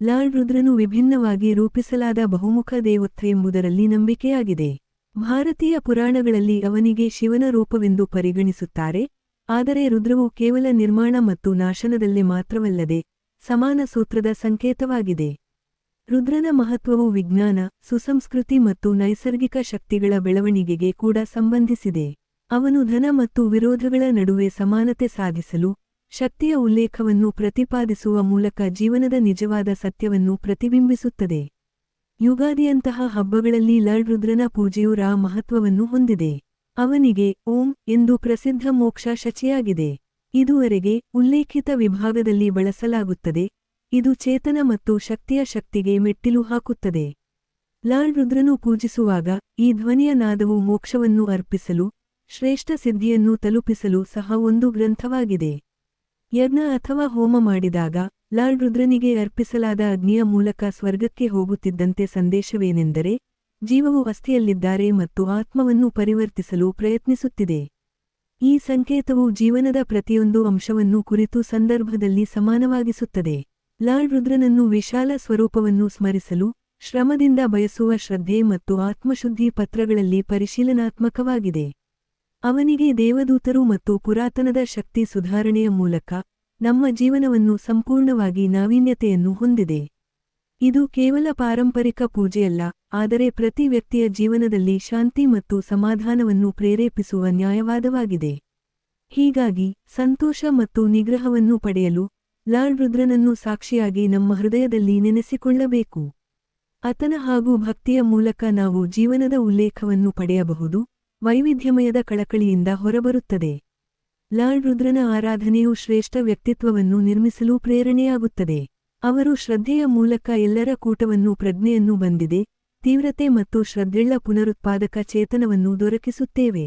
Lord ರುದ್ರನು ವಿಭಿನ್ನವಾಗಿ ರೂಪಿಸಲಾದ ಬಹುಮುಖ ದೇವತ್ವ ಎಂಬುದರಲ್ಲಿ ನಂಬಿಕೆಯಾಗಿದೆ. ಭಾರತೀಯ ಪುರಾಣಗಳಲ್ಲಿ ಅವನಿಗೆ ಶಿವನ ರೂಪವೆಂದು ಪರಿಗಣಿಸುತ್ತಾರೆ, ಆದರೆ ರುದ್ರವು ಕೇವಲ ನಿರ್ಮಾಣ ಮತ್ತು ನಾಶನದಲ್ಲಿ ಮಾತ್ರವಲ್ಲದೆ ಸಮಾನ ಸೂತ್ರದ ಸಂಕೇತವಾಗಿದೆ. ರುದ್ರನ ಮಹತ್ವವು ವಿಜ್ಞಾನ, ಸುಸಂಸ್ಕೃತಿ ಮತ್ತು ನೈಸರ್ಗಿಕ ಶಕ್ತಿಗಳ ಬೆಳವಣಿಗೆಗೆ ಕೂಡ ಸಂಬಂಧಿಸಿದೆ. ಅವನು ಧನ ಮತ್ತು ವಿರೋಧಗಳ ನಡುವೆ ಸಮಾನತೆ ಸಾಧಿಸಲು ಶಕ್ತಿಯ ಉಲ್ಲೇಖವನ್ನು ಪ್ರತಿಪಾದಿಸುವ ಮೂಲಕ ಜೀವನದ ನಿಜವಾದ ಸತ್ಯವನ್ನು ಪ್ರತಿಬಿಂಬಿಸುತ್ತದೆ. ಯುಗಾದಿಯಂತಹ ಹಬ್ಬಗಳಲ್ಲಿ ಲಾರ್ಡ್ ರುದ್ರನ ಪೂಜೆಯು ರಾ ಮಹತ್ವವನ್ನು ಹೊಂದಿದೆ. ಅವನಿಗೆ ಓಂ ಎಂದು ಪ್ರಸಿದ್ಧ ಮೋಕ್ಷ ಶಚಿಯಾಗಿದೆ. ಇದುವರೆಗೆ ಉಲ್ಲೇಖಿತ ವಿಭಾಗದಲ್ಲಿ ಬಳಸಲಾಗುತ್ತದೆ. ಇದು ಚೇತನ ಮತ್ತು ಶಕ್ತಿಯ ಶಕ್ತಿಗೆ ಮೆಟ್ಟಿಲು ಹಾಕುತ್ತದೆ. ಲಾರ್ಡ್ ರುದ್ರನು ಪೂಜಿಸುವಾಗ ಈ ಧ್ವನಿಯ ನಾದವು ಮೋಕ್ಷವನ್ನು ಅರ್ಪಿಸಲು, ಶ್ರೇಷ್ಠ ಸಿದ್ಧಿಯನ್ನು ತಲುಪಿಸಲು ಸಹ ಒಂದು ಗ್ರಂಥವಾಗಿದೆ. ಯಜ್ಞ ಅಥವಾ ಹೋಮ ಮಾಡಿದಾಗ ಲಾರ್ಡ್ ರುದ್ರನಿಗೆ ಅರ್ಪಿಸಲಾದ ಅಗ್ನಿಯ ಮೂಲಕ ಸ್ವರ್ಗಕ್ಕೆ ಹೋಗುತ್ತಿದ್ದಂತೆ ಸಂದೇಶವೇನೆಂದರೆ, ಜೀವವು ಅಸ್ಥಿಯಲ್ಲಿದ್ದಾರೆ ಮತ್ತು ಆತ್ಮವನ್ನು ಪರಿವರ್ತಿಸಲು ಪ್ರಯತ್ನಿಸುತ್ತಿದೆ. ಈ ಸಂಕೇತವು ಜೀವನದ ಪ್ರತಿಯೊಂದು ಅಂಶವನ್ನು ಕುರಿತು ಸಂದರ್ಭದಲ್ಲಿ ಸಮಾನವಾಗಿಸುತ್ತದೆ. ಲಾರ್ಡ್ ರುದ್ರನನ್ನು ವಿಶಾಲ ಸ್ವರೂಪವನ್ನು ಸ್ಮರಿಸಲು, ಶ್ರಮದಿಂದ ಬಯಸುವ ಶ್ರದ್ಧೆ ಮತ್ತು ಆತ್ಮಶುದ್ಧಿ ಪತ್ರಗಳಲ್ಲಿ ಪರಿಶೀಲನಾತ್ಮಕವಾಗಿದೆ. ಅವನಿಗೆ ದೇವದೂತರು ಮತ್ತು ಪುರಾತನದ ಶಕ್ತಿ ಸುಧಾರಣೆಯ ಮೂಲಕ ನಮ್ಮ ಜೀವನವನ್ನು ಸಂಪೂರ್ಣವಾಗಿ ನಾವೀನ್ಯತೆಯನ್ನು ಹೊಂದಿದೆ. ಇದು ಕೇವಲ ಪಾರಂಪರಿಕ ಪೂಜೆಯಲ್ಲ, ಆದರೆ ಪ್ರತಿ ವ್ಯಕ್ತಿಯ ಜೀವನದಲ್ಲಿ ಶಾಂತಿ ಮತ್ತು ಸಮಾಧಾನವನ್ನು ಪ್ರೇರೇಪಿಸುವ ನ್ಯಾಯವಾದವಾಗಿದೆ. ಹೀಗಾಗಿ, ಸಂತೋಷ ಮತ್ತು ನಿಗ್ರಹವನ್ನು ಪಡೆಯಲು ಲಾರ್ಡ್ ರುದ್ರನನ್ನು ಸಾಕ್ಷಿಯಾಗಿ ನಮ್ಮ ಹೃದಯದಲ್ಲಿ ನೆನೆಸಿಕೊಳ್ಳಬೇಕು. ಆತನ ಹಾಗೂ ಭಕ್ತಿಯ ಮೂಲಕ ನಾವು ಜೀವನದ ಉಲ್ಲೇಖವನ್ನು ಪಡೆಯಬಹುದು. ವೈವಿಧ್ಯಮಯದ ಕಳಕಳಿಯಿಂದ ಹೊರಬರುತ್ತದೆ. ಲಾರ್ಡ್ ರುದ್ರನ ಆರಾಧನೆಯು ಶ್ರೇಷ್ಠ ವ್ಯಕ್ತಿತ್ವವನ್ನು ನಿರ್ಮಿಸಲು ಪ್ರೇರಣೆಯಾಗುತ್ತದೆ. ಅವರು ಶ್ರದ್ಧೆಯ ಮೂಲಕ ಎಲ್ಲರ ಕೂಟವನ್ನು ಪ್ರಜ್ಞೆಯನ್ನು ಬಂದಿದೆ, ತೀವ್ರತೆ ಮತ್ತು ಶ್ರದ್ಧೆಳ್ಳ ಪುನರುತ್ಪಾದಕ ಚೇತನವನ್ನು ದೊರಕಿಸುತ್ತೇವೆ.